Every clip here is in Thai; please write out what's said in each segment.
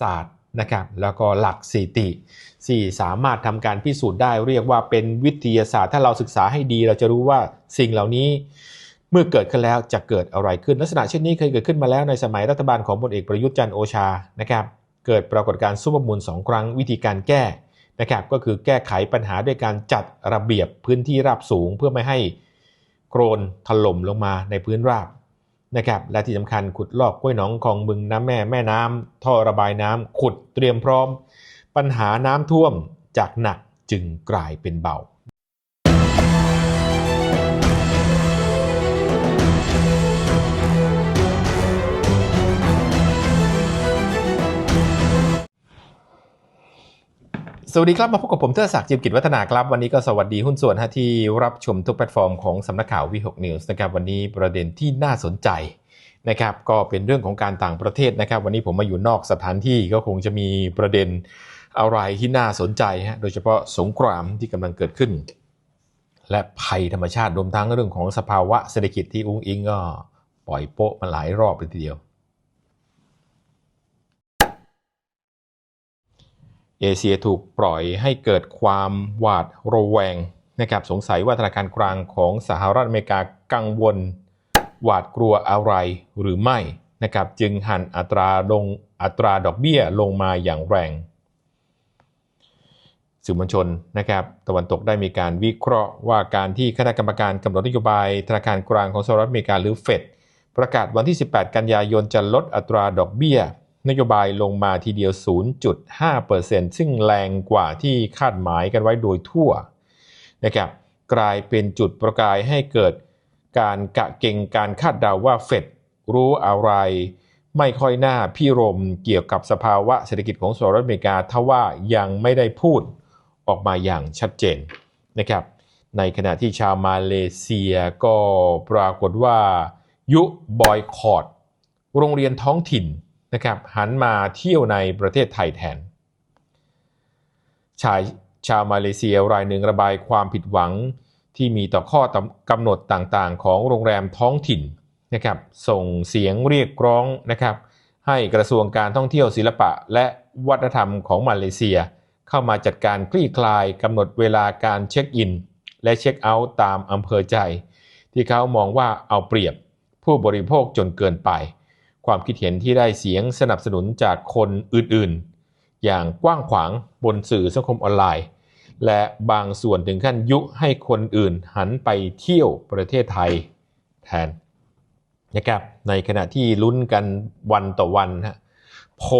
ศาสตร์นะครับแล้วก็หลักสถิติที่สามารถทำการพิสูจน์ได้เรียกว่าเป็นวิทยาศาสตร์ ถ้าเราศึกษาให้ดี เราจะรู้ว่าสิ่งเหล่านี้เมื่อเกิดขึ้นแล้วจะเกิดอะไรขึ้น ลักษณะเช่นนี้เคยเกิดขึ้นมาแล้วในสมัยรัฐบาลของพลเอกประยุทธ์จันโอชานะครับเกิดปรากฏการณ์ซุปเปอร์มูลสองครั้งวิธีการแก้นะครับก็คือแก้ไขปัญหาด้วยการจัดระเบียบพื้นที่ราบสูง เพื่อไม่ให้โครนถล่มลงมาในพื้นราบ นะครับและที่สำคัญขุดลอกกล้วยหนองของบึงน้ำแม่แม่น้ำท่อระบายน้ำขุดเตรียมพร้อม ปัญหาน้ำท่วมจากหนักจึงกลายเป็นเบา สวัสดีครับ มาพบกับผมเทอศักดิ์จิมกิจวัฒนาครับ วันนี้ก็สวัสดีหุ้นส่วนฮะที่รับชมทุกแพลตฟอร์มของสำนักข่าววีหกนิวส์นะครับวันนี้ประเด็นที่น่าสนใจนะครับก็เป็นเรื่องของการต่างประเทศนะครับ วันนี้ผมมาอยู่นอกสถานที่ก็คงจะมีประเด็นอะไรที่น่าสนใจฮะโดยเฉพาะสงครามที่กำลังเกิดขึ้น และภัยธรรมชาติรวมทั้งเรื่องของสภาวะเศรษฐกิจที่อุ้งอิงก็ปล่อยโป๊ะมาหลายรอบเลยทีเดียว เอเชียถูกปล่อยให้เกิดความหวาดระแวงนะครับสงสัยว่าธนาคารกลางของสหรัฐอเมริกากังวล หวาดกลัวอะไรหรือไม่นะครับจึงหันอัตราลงอัตราดอกเบี้ยลงมาอย่างแรง สื่อมวลชนนะครับตะวันตกได้มีการวิเคราะห์ว่าการที่คณะกรรมการกำหนดนโยบายธนาคารกลางของสหรัฐอเมริกาหรือเฟดประกาศวันที่ 18 กันยายนจะลดอัตราดอกเบี้ย นโยบายลงมาทีเดียว 0.5%ซึ่งแรงกว่าที่คาดหมายกันไว้โดยทั่วนะครับกลายเป็นจุดประกายให้เกิดการกะเก่งการคาดเดาว่าเฟดรู้อะไร ไม่ค่อยน่าพิรมเกี่ยวกับสภาวะเศรษฐกิจของสหรัฐอเมริกาทว่ายังไม่ได้พูดออกมาอย่างชัดเจนนะครับ ในขณะที่ชาวมาเลเซียก็ปรากฏว่า ยุบอยคอรดโรงเรียนท้องถิ่น นะครับหันมาเที่ยวในประเทศไทยแทน ชายชาวมาเลเซียรายหนึ่งระบายความผิดหวังที่มีต่อข้อกำหนดต่างๆ ของโรงแรมท้องถิ่นนะครับส่งเสียงเรียกร้องนะครับให้กระทรวงการท่องเที่ยวศิลปะ และวัฒนธรรมของมาเลเซีย เข้ามาจัดการคลี่คลายกำหนดเวลาการเช็คอิน และเช็คเอาท์ตามอำเภอใจ ที่เขามองว่าเอาเปรียบผู้บริโภคจนเกินไป ความคิดเห็นที่ได้เสียงสนับสนุนจากคนอื่นๆ อย่างกว้างขวางบนสื่อสังคมออนไลน์ และบางส่วนถึงขั้นยุให้คนอื่นหันไปเที่ยวประเทศไทยแทนนะครับในขณะที่ลุ้นกันวันต่อวันฮะโพล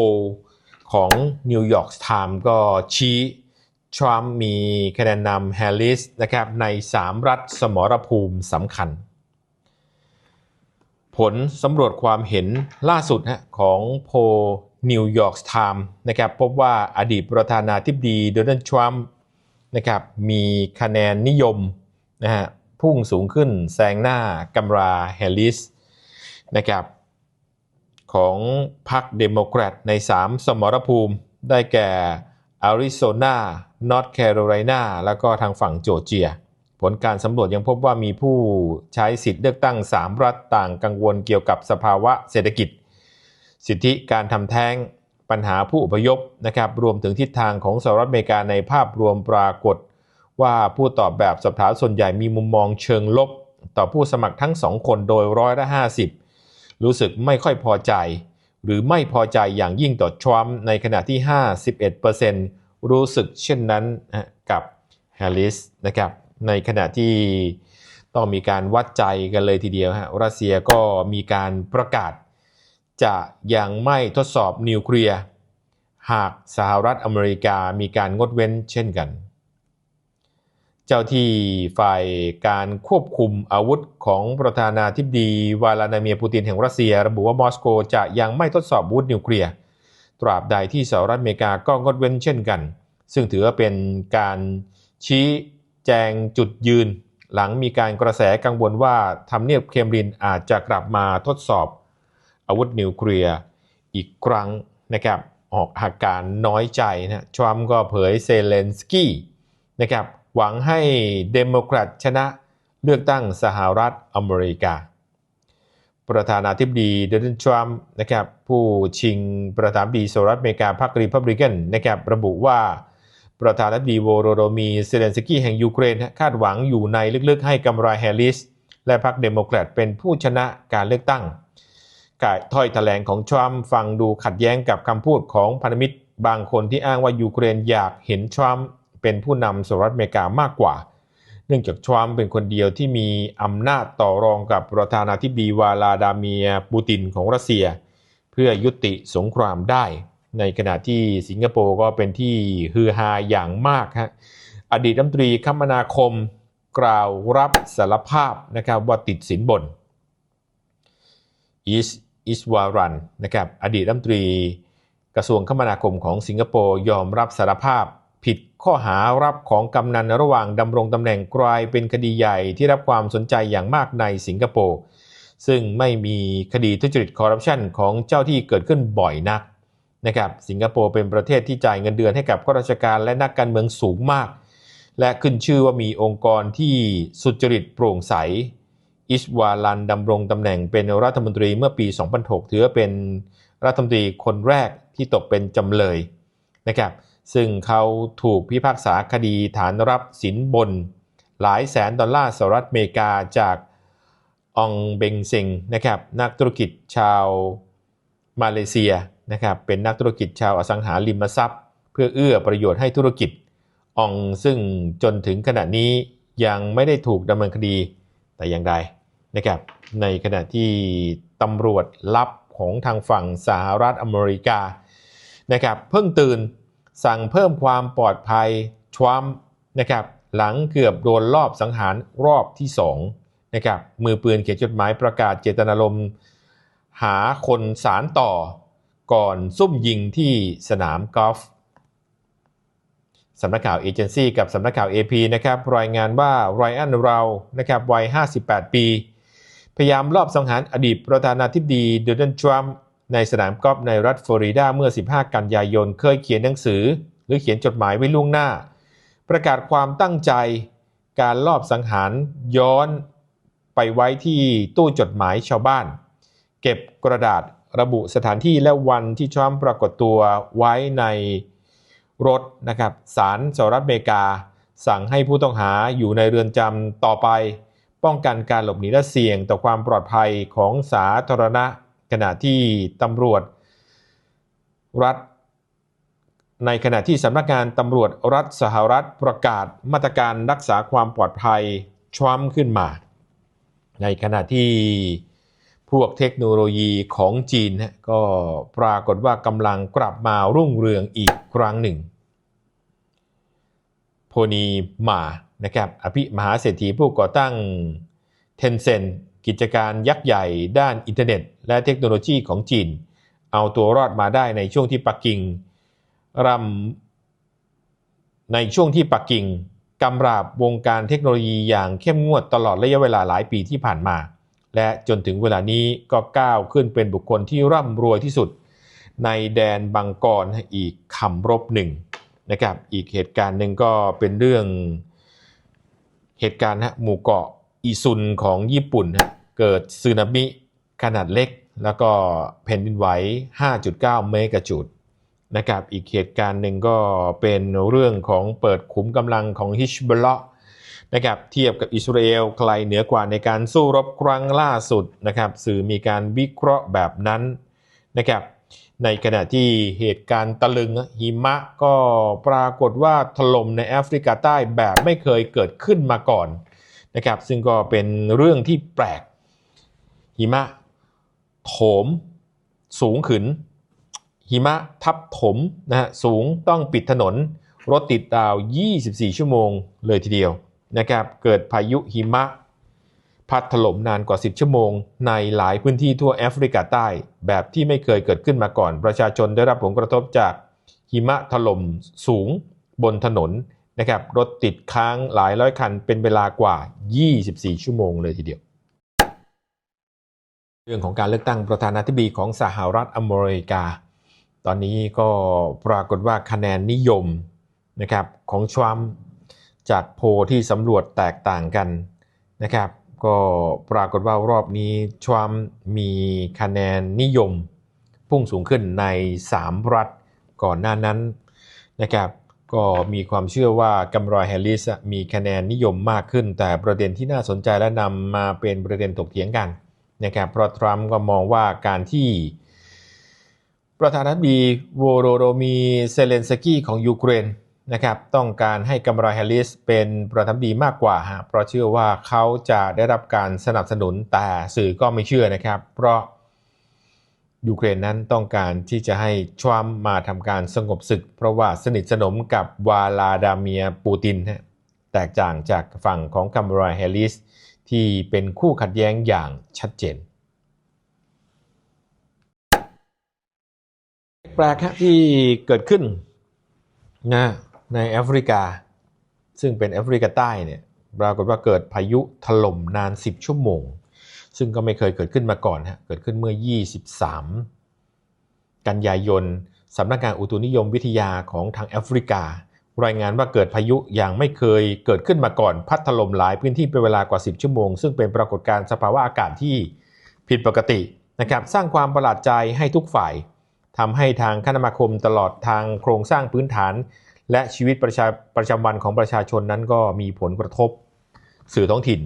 ของ New York Times ก็ชี้ทรัมป์มีคะแนนนำแฮร์ริสนะครับใน 3 รัฐสมรภูมิสำคัญ ผลสำรวจความเห็นล่าสุดฮะของโพล New York Times นะครับพบว่าอดีตประธานาธิบดีโดนัลด์ทรัมป์นะครับมีคะแนนนิยมนะฮะพุ่งสูงขึ้นแซงหน้ากัมราแฮร์ริสนะครับของพรรคเดโมแครตใน 3 สมรภูมิได้แก่อาริโซนานอร์ทแคโรไลนาแล้วก็ทางฝั่งโจร์เจีย ผลการสำรวจยังพบว่ามีผู้ใช้สิทธิ์เลือกตั้ง 3 รัฐต่างกังวลเกี่ยวกับสภาวะเศรษฐกิจ สิทธิการทำแท้งปัญหาผู้อพยพนะครับรวมถึงทิศทางของสหรัฐอเมริกาในภาพรวมปรากฏ ว่าผู้ตอบแบบสอบถามส่วนใหญ่มีมุมมองเชิงลบ ต่อผู้สมัครทั้งสองคนโดยร้อยละ50 รู้สึกไม่ค่อยพอใจ หรือไม่พอใจอย่างยิ่งต่อทรัมป์ในขณะที่ 51%รู้สึกเช่นนั้นกับแฮร์ริสนะครับ ในขณะที่ต้องมีการวัดใจกันเลยทีเดียวฮะรัสเซียก็มีการประกาศ จะยังไม่ทดสอบนิวเคลียร์หากสหรัฐอเมริกามีการงดเว้นเช่นกัน เจ้าที่ฝ่ายการควบคุมอาวุธของประธานาธิบดีวลาดิเมียร์ปูตินแห่งรัสเซีย ระบุว่ามอสโกจะยังไม่ทดสอบอาวุธนิวเคลียร์ตราบใดที่สหรัฐอเมริกาก็งดเว้นเช่นกัน ซึ่งถือว่าเป็นการชี้ แจงจุดยืน หลังมีการกระแสกังวลว่าทำเนียบเคมรินอาจจะกลับมาทดสอบ อาวุธนิวเคลียร์อีกครั้งนะครับออกอาการน้อยใจนะทรัมป์ก็เผยเซเลนสกี้นะครับหวังให้เดโมแครตชนะเลือกตั้งสหรัฐอเมริกา ประธานาธิบดีโดนัลด์ทรัมป์นะครับผู้ชิงประธานาธิบดีสหรัฐอเมริกาพรรครีพับลิกันนะครับระบุว่า ประธานาธิบดีโวโรโดมีเซเลนสกี้แห่งยูเครนคาดหวังอยู่ในลึกๆ ให้กำรแฮริส และพรรคเดโมแครตเป็นผู้ชนะการเลือกตั้งกายถ้อยแถลงของทรัมป์ฟังดูขัดแย้งกับคำพูดของพันธมิตร บางคนที่อ้างว่ายูเครนอยากเห็นทรัมป์เป็นผู้นำสหรัฐอเมริกามากกว่า เนื่องจากทรัมป์เป็นคนเดียวที่มีอำนาจต่อรองกับประธานาธิบดีวลาดาเมียปูตินของรัสเซีย เพื่อยุติสงครามได้ ในขณะที่สิงคโปร์ก็เป็นที่ฮือฮาอย่างมากฮะอดีตรัฐมนตรีคมนาคมกล่าวรับสารภาพนะครับว่าติดสินบนอิสอิสวารันนะครับอดีตรัฐมนตรีกระทรวงคมนาคมของสิงคโปร์ยอมรับสารภาพผิดข้อหารับของกำนันระหว่างดำรงตำแหน่งกลายเป็นคดีใหญ่ที่รับความสนใจอย่างมากในสิงคโปร์ซึ่งไม่มีคดีทุจริตคอร์รัปชันของเจ้าที่เกิดขึ้นบ่อยนัก นะครับสิงคโปร์เป็นประเทศที่จ่ายเงินเดือนให้กับข้าราชการและนักการเมืองสูงมาก และขึ้นชื่อว่ามีองค์กรที่สุจริตโปร่งใส อิสวาลันดำรงตำแหน่งเป็นรัฐมนตรีเมื่อปี 2006 ถือว่าเป็นรัฐมนตรีคนแรกที่ตกเป็นจำเลยนะครับซึ่งเขาถูกพิพากษาคดีฐานรับสินบน หลายแสนดอลลาร์สหรัฐอเมริกาจากองเบงเซงนะครับนักธุรกิจชาวมาเลเซีย นะครับเป็นนักธุรกิจชาวอสังหาริมทรัพย์ เพื่อเอื้อประโยชน์ให้ธุรกิจอองซึ่งจนถึงขณะนี้ยังไม่ได้ถูกดำเนินคดีแต่อย่างใดนะครับในขณะที่ตำรวจลับของทางฝั่งสหรัฐอเมริกานะครับเพิ่งตื่นสั่งเพิ่มความปลอดภัยทรัมป์นะครับหลังเกือบโดนรอบสังหารรอบที่2นะครับมือปืนเขียนจดหมายประกาศเจตนารมณ์หาคนสารต่อ ก่อนซุ่มยิงที่สนามกอล์ฟสำนักข่าวเอเจนซี่กับสำนักข่าว AP นะครับรายงานว่าไรอันเรานะครับวัย 58 ปี พยายามลอบสังหารอดีตประธานาธิบดีโดนัลด์ทรัมป์ในสนามกอล์ฟในรัฐฟลอริดาเมื่อ 15 กันยายน เคยเขียนหนังสือ หรือเขียนจดหมายไว้ล่วงหน้า ประกาศความตั้งใจการลอบสังหารย้อนไปไว้ที่ตู้จดหมายชาวบ้าน เก็บกระดาษ ระบุสถานที่และวันที่ทรัมป์ปรากฏตัวไว้ในรถนะครับศาลสหรัฐอเมริกา สั่งให้ผู้ต้องหาอยู่ในเรือนจำต่อไป ป้องกันการหลบหนีและเสี่ยงต่อความปลอดภัยของสาธารณะ ขณะที่ตำรวจ รัฐ ในขณะที่สำนักงานตำรวจรัฐสหรัฐประกาศมาตรการรักษาความปลอดภัยทรัมป์ขึ้นมา ในขณะที่ วกเทคโนโลยีของจีนก็ปรากฏว่ากำลังกลับมารุ่งเรืองอีกครั้งหนึ่ง โพนีมานะครับอภิมหาเศรษฐีผู้ก่อตั้ง Tencent กิจการยักษ์ใหญ่ด้านอินเทอร์เน็ต และเทคโนโลยีของจีน เอาตัวรอดมาได้ในช่วงที่ปักกิ่งรำในช่วงที่ปักกิ่งกำราบวงการเทคโนโลยีอย่างเข้มงวดตลอดระยะเวลาหลายปีที่ผ่านมา และจนถึงเวลานี้ก็ก้าวขึ้นเป็นบุคคลที่ร่ำรวยที่สุด ในแดนบังกรอีกคำรบหนึ่งนะครับอีกเหตุการณ์หนึ่งก็เป็นเรื่องเหตุการณ์ฮะหมู่เกาะอิซุนของญี่ปุ่นฮะเกิดสึนามิขนาดเล็ก แล้วก็แผ่นดินไหว 5.9 เมกะจูดนะครับอีกเหตุการณ์หนึ่งก็เป็นเรื่องของเปิดขุมกำลังของฮิชบลา นะครับเทียบกับอิสราเอลใครเหนือกว่าในการสู้รบครั้งล่าสุดนะครับสื่อมีการวิเคราะห์แบบนั้นนะครับในขณะที่เหตุการณ์ตะลึงหิมะก็ปรากฏว่าถล่มในแอฟริกาใต้แบบไม่เคยเกิดขึ้นมาก่อนนะครับซึ่งก็เป็นเรื่องที่แปลกหิมะโถม สูงขึ้นหิมะทับถมนะฮะสูงต้องปิดถนน รถติดดาว 24 ชั่วโมงเลยทีเดียว นะครับเกิดพายุหิมะ พัดถล่มนานกว่า 10 ชั่วโมง ในหลายพื้นที่ทั่วแอฟริกาใต้ แบบที่ไม่เคยเกิดขึ้นมาก่อน ประชาชนได้รับผลกระทบจากหิมะถล่มสูงบนถนนนะครับรถติดค้างหลายร้อยคันเป็นเวลากว่า 24 ชั่วโมงเลยทีเดียว เรื่องของการเลือกตั้งประธานาธิบดีของสหรัฐอเมริกา ตอนนี้ก็ปรากฏว่าคะแนนนิยมนะครับของทรัมป์ จากโพที่สำรวจแตกต่างกันนะครับ ก็ปรากฏว่ารอบนี้ทรัมป์มีคะแนนนิยม พุ่งสูงขึ้นใน 3 รัฐก่อนหน้านั้นนะครับ ก็มีความเชื่อว่ากำรอยแฮร์ริสมีคะแนนนิยมมากขึ้น แต่ประเด็นที่น่าสนใจและนำมาเป็นประเด็นถกเถียงกันนะครับเพราะทรัมป์ก็มองว่าการที่ประธานาธิบดีโวโรโดมีเซเลนสกี้ของยูเครน นะครับต้องการให้กำรอยแฮร์ริสเป็นประธานดีมากกว่าฮะเพราะเชื่อว่าเขาจะได้รับการสนับสนุนแต่สื่อก็ไม่เชื่อนะครับ เพราะยูเครนนั้นต้องการที่จะให้ทรัมป์มาทำการสงบศึก เพราะว่าสนิทสนมกับวาลาดาเมียปูตินฮะแตกต่างจากฝั่งของกัมรอยแฮร์ริสที่เป็นคู่ขัดแย้งอย่างชัดเจนแปลกฮะที่เกิดขึ้นนะ ในแอฟริกา ซึ่งเป็นแอฟริกาใต้เนี่ยปรากฏว่าเกิดพายุถล่มนาน 10 ชั่วโมง ซึ่งก็ไม่เคยเกิดขึ้นมาก่อนฮะเกิดขึ้นเมื่อ 23 กันยายนสำนักงานอุตุนิยมวิทยาของทางแอฟริการายงานว่าเกิดพายุอย่างไม่เคยเกิดขึ้นมาก่อน พัดถล่มหลายพื้นที่เป็นเวลากว่า 10 ชั่วโมง ซึ่งเป็นปรากฏการณ์สภาวะอากาศที่ผิดปกตินะครับสร้างความประหลาดใจให้ทุกฝ่ายทำให้ทางคณะกรรมคมตลอดทางโครงสร้างพื้นฐาน และชีวิตประชาประจำวันของประชาชนนั้นก็มีผลกระทบสื่อท้องถิ่น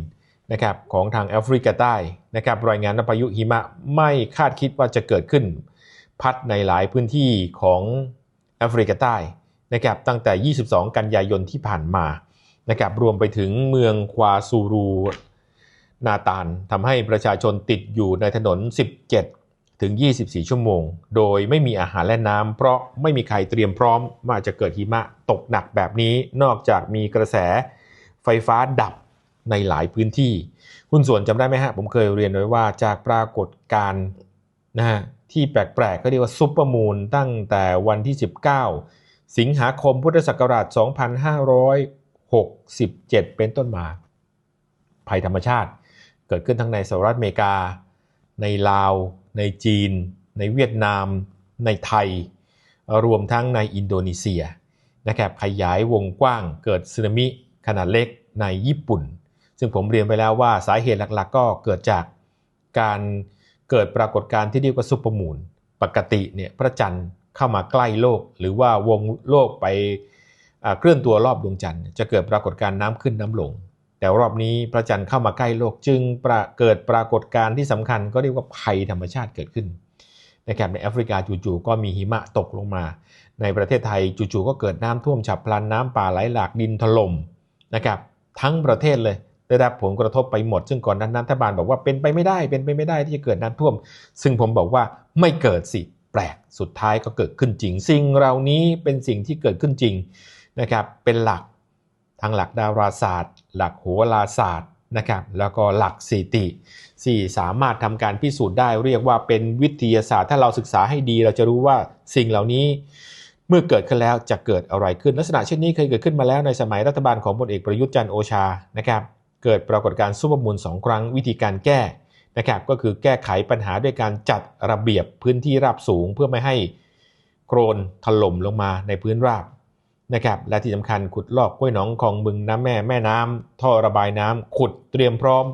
นะครับของทางแอฟริกาใต้นะครับรายงานว่าพายุหิมะไม่คาดคิดว่าจะเกิดขึ้น พัดในหลายพื้นที่ของแอฟริกาใต้นะครับตั้งแต่ 22 กันยายนที่ผ่านมานะครับรวมไปถึงเมืองควาซูรูนาตานทำให้ประชาชนติดอยู่ในถนน 17 ถึง 24 ชั่วโมง โดยไม่มีอาหารและน้ำเพราะไม่มีใครเตรียมพร้อมว่าจะเกิดหิมะตกหนักแบบนี้ นอกจากมีกระแสไฟฟ้าดับในหลายพื้นที่ คุณส่วนจำได้ไหมฮะ ผมเคยเรียนไว้ว่าจากปรากฏการณ์นะฮะที่แปลกๆก็เรียกว่าซุปเปอร์มูนตั้งแต่วันที่ 19 สิงหาคมพุทธศักราช 2567 เป็นต้นมา ภัยธรรมชาติ เกิดขึ้นทั้งในสหรัฐอเมริกา ในลาว ในจีน ในเวียดนาม ในไทย รวมทั้งในอินโดนีเซียนะครับขยายวงกว้างเกิดสึนามิขนาดเล็กในญี่ปุ่น ซึ่งผมเรียนไปแล้วว่าสาเหตุหลักๆ ก็เกิดจากการเกิดปรากฏการณ์ที่เรียกว่าซุปเปอร์มูนปกติเนี่ยพระจันทร์เข้ามาใกล้โลก หรือว่าวงโลกไปเคลื่อนตัวรอบดวงจันทร์จะเกิดปรากฏการณ์น้ำขึ้นน้ำลง แต่รอบนี้พระจันทร์เข้ามาใกล้โลกจึงเกิดปรากฏการณ์ที่สำคัญก็เรียกว่าภัยธรรมชาติเกิดขึ้นนะครับในแอฟริกาจู่ๆก็มีหิมะตกลงมา ในประเทศไทยจู่ๆก็เกิดน้ำท่วมฉับพลันน้ำป่าไหลหลากดินถล่มนะครับทั้งประเทศเลยได้รับผลกระทบไปหมด ซึ่งก่อนนั้นรัฐบาลบอกว่าเป็นไปไม่ได้เป็นไปไม่ได้ที่จะเกิดน้ำท่วม ซึ่งผมบอกว่าไม่เกิดสิแปลกสุดท้ายก็เกิดขึ้นจริง สิ่งเหล่านี้เป็นสิ่งที่เกิดขึ้นจริงนะครับเป็นหลัก ทางหลักดาราศาสตร์ หลักโหราศาสตร์นะครับแล้วก็หลักสิติที่สามารถทำการพิสูจน์ได้เรียกว่าเป็นวิทยาศาสตร์ ถ้าเราศึกษาให้ดี เราจะรู้ว่าสิ่งเหล่านี้ เมื่อเกิดขึ้นแล้วจะเกิดอะไรขึ้น ลักษณะเช่นนี้เคยเกิดขึ้นมาแล้วในสมัยรัฐบาลของพลเอกประยุทธ์จันทร์โอชานะครับเกิดปรากฏการณ์ซุปเปอร์มูลสองครั้งวิธีการแก้นะครับก็คือแก้ไขปัญหาด้วยการจัดระเบียบพื้นที่ราบสูง เพื่อไม่ให้โครนถล่มลงมาในพื้นราบ นะครับและที่สำคัญขุดลอกห้วยหนองคลองบึงน้ำแม่แม่น้ำท่อระบายน้ำขุดเตรียมพร้อม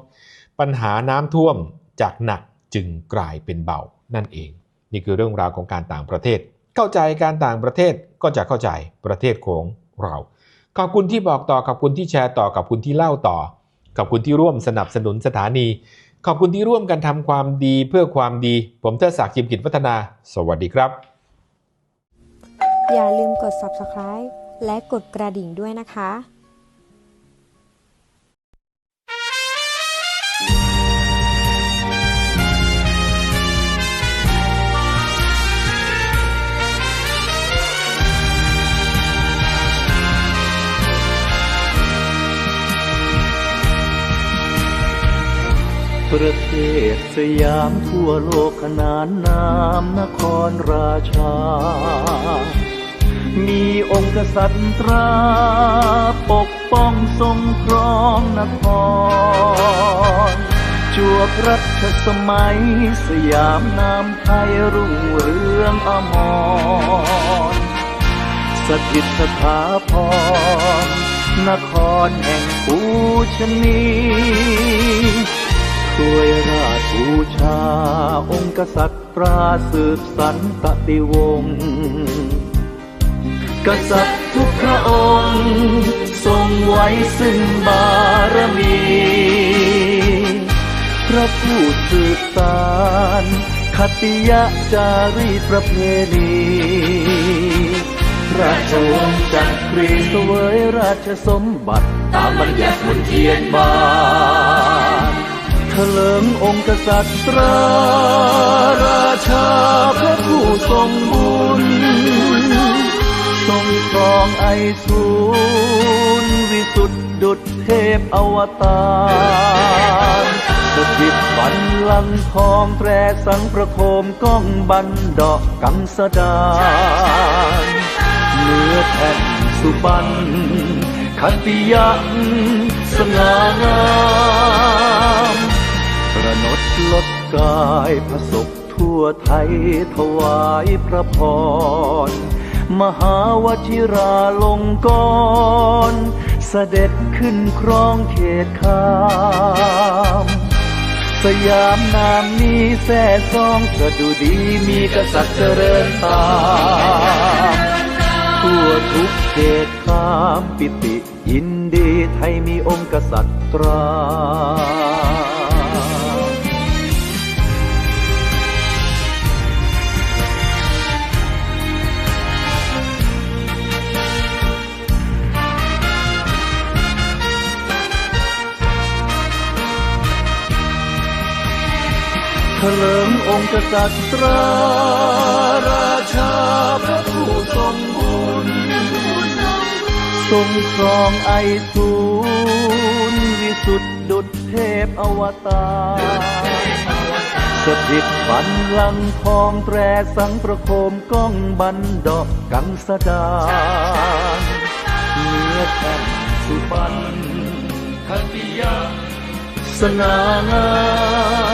ปัญหาน้ำท่วมจากหนักจึงกลายเป็นเบานั่นเอง นี่คือเรื่องราวของการต่างประเทศ เข้าใจการต่างประเทศก็จะเข้าใจประเทศของเรา ขอบคุณที่บอกต่อขอบคุณที่แชร์ต่อขอบคุณที่เล่าต่อขอบคุณที่ร่วมสนับสนุนสถานี ขอบคุณที่ร่วมกันทำความดีเพื่อความดี ผมเทศศักดิ์จิมกิจวัฒนา สวัสดีครับ อย่าลืมกด subscribe และกดกระดิ่งด้วยนะคะประเทศสยามทั่วโลกขนานนามนครราชา มีองค์กษัตริย์ตราปกป้องทรงครองนคร จวบรัชสมัยสยามนามไทยรุ่งเรืองอมร สถิตสถาพรนครแห่งปูชนีถวยราชบูชาองค์กษัตริย์ตราสืบสันตติวงศ์ กษัตริย์ทุกพระองค์ ทรงไว้ซึ่งบารมี พระผู้สืบสารคติยะจารีประเพณีราชวงศ์จักรีเสวยราชสมบัติตามบัญญัติมนเทียนบานเถลิงองค์กษัตริย์ตราราชาพระผู้ทรงบุญ ทรงครองไอสูรวิสุทธดุจเทพอวตารสถิตบันลังทองแตรสังประโคมก้องบันดอกกังสดานเนื้อแผ่นสุบันขัตติยันสง่างามประนดลดกายพระศพทั่วไทยถวายพระพร มหาวชิราลงกรณเสด็จขึ้นครองเขตคามสยามนามนี้แท่ซองสะดุดีมีกษัตริย์เจริญตามทั่วทุกเขตคามปิติยินดีไทยมีองค์กษัตริย์ตรา ลิงองค์กษัตริย์ราชาพระผู้ทรงบุญทรงครองไอสูรวิสุทธดุจเทพอวตารสถิตบันลังทองแตรสังประโคมก้องบันดอกกังสดาเนื้อแผ่นสุบันทัติยาสง่างาม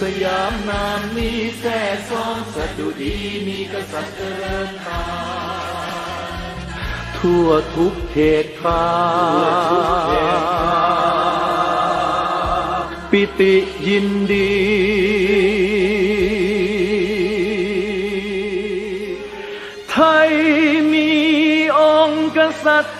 สยามนามนี้แท่ซ้องสะดุดีมีกษัตริย์เจริญตามทั่วทุกเขตคาปิติยินดี ไทยมีองค์กษัตริย์